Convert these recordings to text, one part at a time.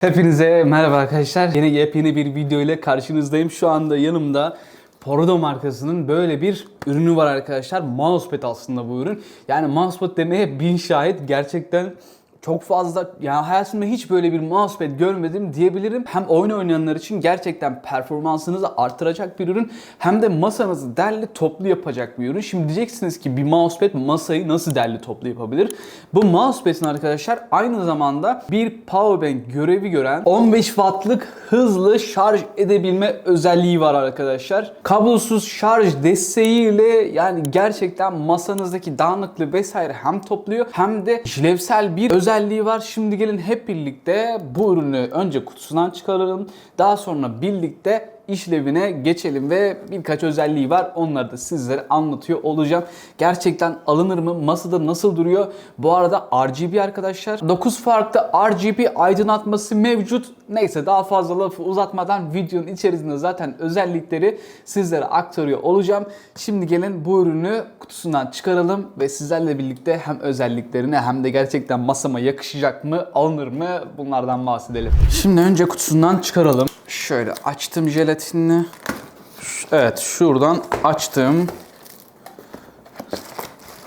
Hepinize merhaba arkadaşlar. Yine yepyeni bir video ile karşınızdayım. Şu anda yanımda Porodo markasının böyle bir ürünü var arkadaşlar. Mousepad aslında bu ürün. Yani mousepad demeye bin şahit. Gerçekten çok fazla yani hayatımda hiç böyle bir mousepad görmedim diyebilirim. Hem oyun oynayanlar için gerçekten performansınızı artıracak bir ürün hem de masanızı derli toplu yapacak bir ürün. Şimdi diyeceksiniz ki bir mousepad masayı nasıl derli toplu yapabilir? Bu mousepad'in arkadaşlar aynı zamanda bir powerbank görevi gören 15 wattlık hızlı şarj edebilme özelliği var arkadaşlar. Kablosuz şarj desteğiyle yani gerçekten masanızdaki dağınıklığı vesaire hem topluyor hem de işlevsel bir özelliği var. Şimdi gelin hep birlikte bu ürünü önce kutusundan çıkaralım. Daha sonra birlikte işlevine geçelim ve birkaç özelliği var. Onları da sizlere anlatıyor olacağım. Gerçekten alınır mı? Masada nasıl duruyor? Bu arada RGB arkadaşlar. 9 farklı RGB aydınlatması mevcut. Neyse daha fazla lafı uzatmadan videonun içerisinde zaten özellikleri sizlere aktarıyor olacağım. Şimdi gelin bu ürünü kutusundan çıkaralım ve sizlerle birlikte hem özelliklerini hem de gerçekten masama yakışacak mı, alınır mı bunlardan bahsedelim. Şimdi önce kutusundan çıkaralım. Şöyle açtım jelatinini. Evet şuradan açtım.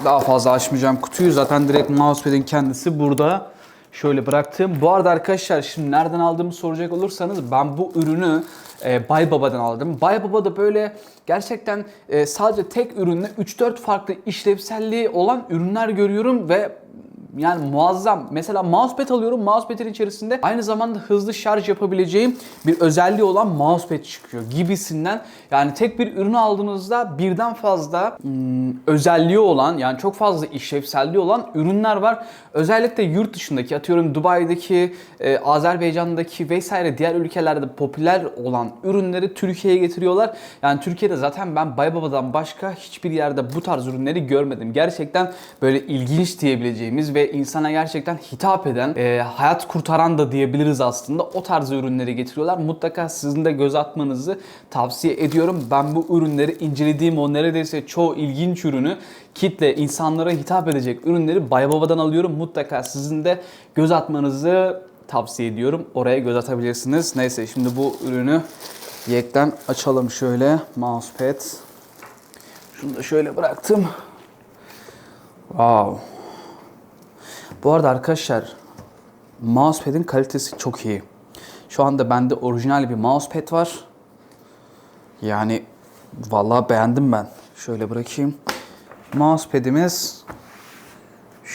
Daha fazla açmayacağım kutuyu. Zaten direkt mousepad'in kendisi burada. Şöyle bıraktım. Bu arada arkadaşlar şimdi nereden aldığımı soracak olursanız ben bu ürünü e, Bay Baba'dan aldım. Bay Baba'da böyle gerçekten e, sadece tek ürünle 3-4 farklı işlevselliği olan ürünler görüyorum ve yani muazzam. Mesela mousepad alıyorum. Mousepad'in içerisinde aynı zamanda hızlı şarj yapabileceğim bir özelliği olan mousepad çıkıyor gibisinden. Yani tek bir ürünü aldığınızda birden fazla hmm, özelliği olan yani çok fazla işlevselliği olan ürünler var. Özellikle yurt dışındaki atıyorum Dubai'deki, e, Azerbaycan'daki vesaire diğer ülkelerde popüler olan ürünleri Türkiye'ye getiriyorlar. Yani Türkiye'de zaten ben Bay Baba'dan başka hiçbir yerde bu tarz ürünleri görmedim. Gerçekten böyle ilginç diyebileceğimiz ve insana gerçekten hitap eden, e, hayat kurtaran da diyebiliriz aslında. O tarz ürünleri getiriyorlar. Mutlaka sizin de göz atmanızı tavsiye ediyorum. Ben bu ürünleri incelediğim o neredeyse çoğu ilginç ürünü kitle, insanlara hitap edecek ürünleri Bay Baba'dan alıyorum. Mutlaka sizin de göz atmanızı tavsiye ediyorum. Oraya göz atabilirsiniz. Neyse şimdi bu ürünü yekten açalım şöyle. Mousepad. Şunu da şöyle bıraktım. Wow. Bu arada arkadaşlar mousepad'in kalitesi çok iyi. Şu anda bende orijinal bir mousepad var. Yani vallahi beğendim ben. Şöyle bırakayım. Mousepad'imiz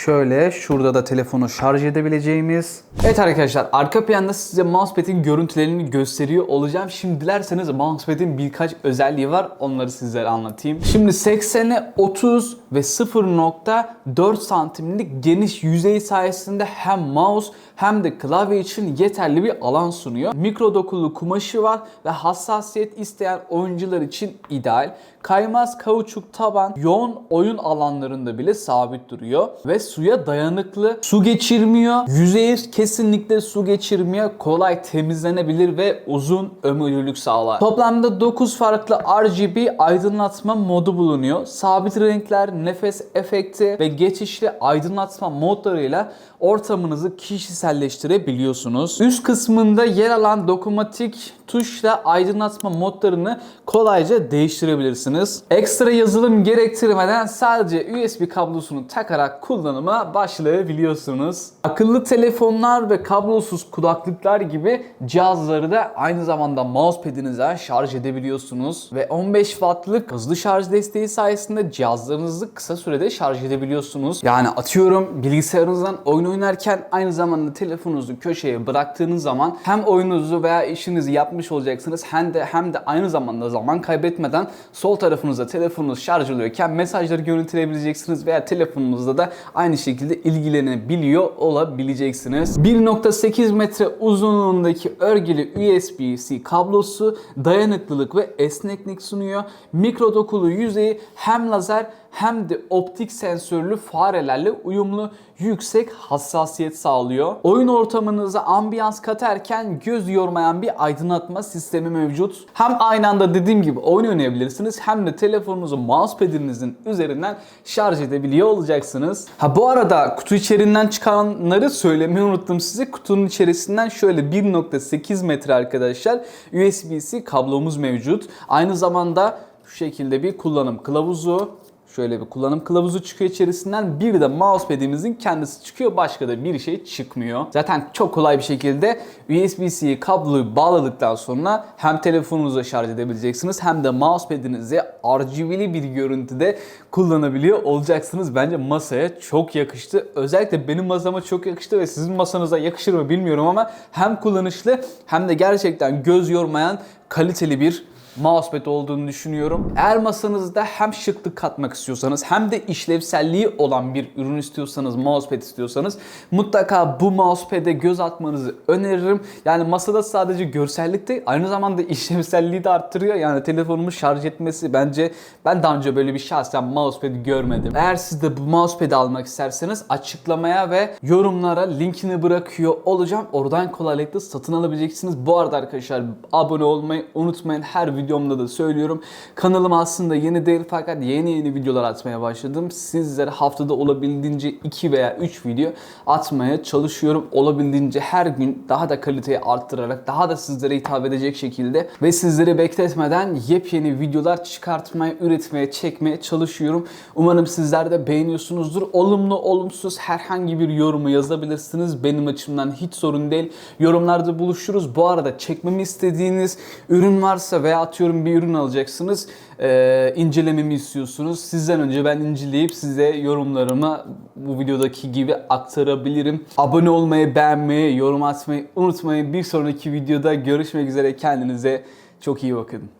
Şöyle şurada da telefonu şarj edebileceğimiz. Evet arkadaşlar arka planda size mousepad'in görüntülerini gösteriyor olacağım. Şimdi dilerseniz mousepad'in birkaç özelliği var. Onları sizlere anlatayım. Şimdi 80'e 30 ve 0.4 santimlik geniş yüzey sayesinde hem mouse hem de klavye için yeterli bir alan sunuyor. Mikro dokulu kumaşı var ve hassasiyet isteyen oyuncular için ideal. Kaymaz kauçuk taban yoğun oyun alanlarında bile sabit duruyor ve suya dayanıklı. Su geçirmiyor. Yüzeyi kesinlikle su geçirmiyor. Kolay temizlenebilir ve uzun ömürlülük sağlar. Toplamda 9 farklı RGB aydınlatma modu bulunuyor. Sabit renkler, nefes efekti ve geçişli aydınlatma modlarıyla ortamınızı kişiselleştirebiliyorsunuz. Üst kısmında yer alan dokunmatik tuşla aydınlatma modlarını kolayca değiştirebilirsiniz. Ekstra yazılım gerektirmeden sadece USB kablosunu takarak kullanıma başlayabiliyorsunuz. Akıllı telefonlar ve kablosuz kulaklıklar gibi cihazları da aynı zamanda mousepad'inize şarj edebiliyorsunuz ve 15 wattlık hızlı şarj desteği sayesinde cihazlarınızı kısa sürede şarj edebiliyorsunuz. Yani atıyorum bilgisayarınızdan oyun oynarken aynı zamanda telefonunuzu köşeye bıraktığınız zaman hem oyununuzu veya işinizi yapmış olacaksınız hem de hem de aynı zamanda zaman kaybetmeden sol tarafınızda telefonunuz şarj oluyorken mesajları görüntüleyebileceksiniz veya telefonunuzda da aynı şekilde ilgilenebiliyor olabileceksiniz. 1.8 metre uzunluğundaki örgülü USB-C kablosu dayanıklılık ve esneklik sunuyor. Mikro dokulu yüzeyi hem lazer hem de optik sensörlü farelerle uyumlu yüksek hassasiyet sağlıyor. Oyun ortamınıza ambiyans katarken göz yormayan bir aydınlatma sistemi mevcut. Hem aynı anda dediğim gibi oyun oynayabilirsiniz hem de telefonunuzu mousepad'inizin üzerinden şarj edebiliyor olacaksınız. Ha bu arada kutu içeriğinden çıkanları söylemeyi unuttum size. Kutunun içerisinden şöyle 1.8 metre arkadaşlar USB-C kablomuz mevcut. Aynı zamanda şu şekilde bir kullanım kılavuzu, Şöyle bir kullanım kılavuzu çıkıyor içerisinden. Bir de mousepad'imizin kendisi çıkıyor. Başka da bir şey çıkmıyor. Zaten çok kolay bir şekilde USB-C kabloyu bağladıktan sonra hem telefonunuza şarj edebileceksiniz hem de mousepad'inizi RGB'li bir görüntüde kullanabiliyor olacaksınız. Bence masaya çok yakıştı. Özellikle benim masama çok yakıştı ve sizin masanıza yakışır mı bilmiyorum ama hem kullanışlı hem de gerçekten göz yormayan kaliteli bir mousepad olduğunu düşünüyorum. Eğer masanızda hem şıklık katmak istiyorsanız hem de işlevselliği olan bir ürün istiyorsanız, mousepad istiyorsanız mutlaka bu mousepad'e göz atmanızı öneririm. Yani masada sadece görsellik değil, aynı zamanda işlevselliği de arttırıyor. Yani telefonumu şarj etmesi bence ben daha önce böyle bir şahsen mousepad görmedim. Eğer siz de bu mousepad'i almak isterseniz açıklamaya ve yorumlara linkini bırakıyor olacağım. Oradan kolaylıkla satın alabileceksiniz. Bu arada arkadaşlar abone olmayı unutmayın. Her videomda da söylüyorum. Kanalım aslında yeni değil fakat yeni yeni videolar atmaya başladım. Sizlere haftada olabildiğince 2 veya 3 video atmaya çalışıyorum. Olabildiğince her gün daha da kaliteyi arttırarak daha da sizlere hitap edecek şekilde ve sizleri bekletmeden yepyeni videolar çıkartmaya, üretmeye, çekmeye çalışıyorum. Umarım sizler de beğeniyorsunuzdur. Olumlu, olumsuz herhangi bir yorumu yazabilirsiniz. Benim açımdan hiç sorun değil. Yorumlarda buluşuruz. Bu arada çekmemi istediğiniz ürün varsa veya atıyorum bir ürün alacaksınız. Ee, incelememi istiyorsunuz. Sizden önce ben inceleyip size yorumlarımı bu videodaki gibi aktarabilirim. Abone olmayı, beğenmeyi, yorum atmayı unutmayın. Bir sonraki videoda görüşmek üzere. Kendinize çok iyi bakın.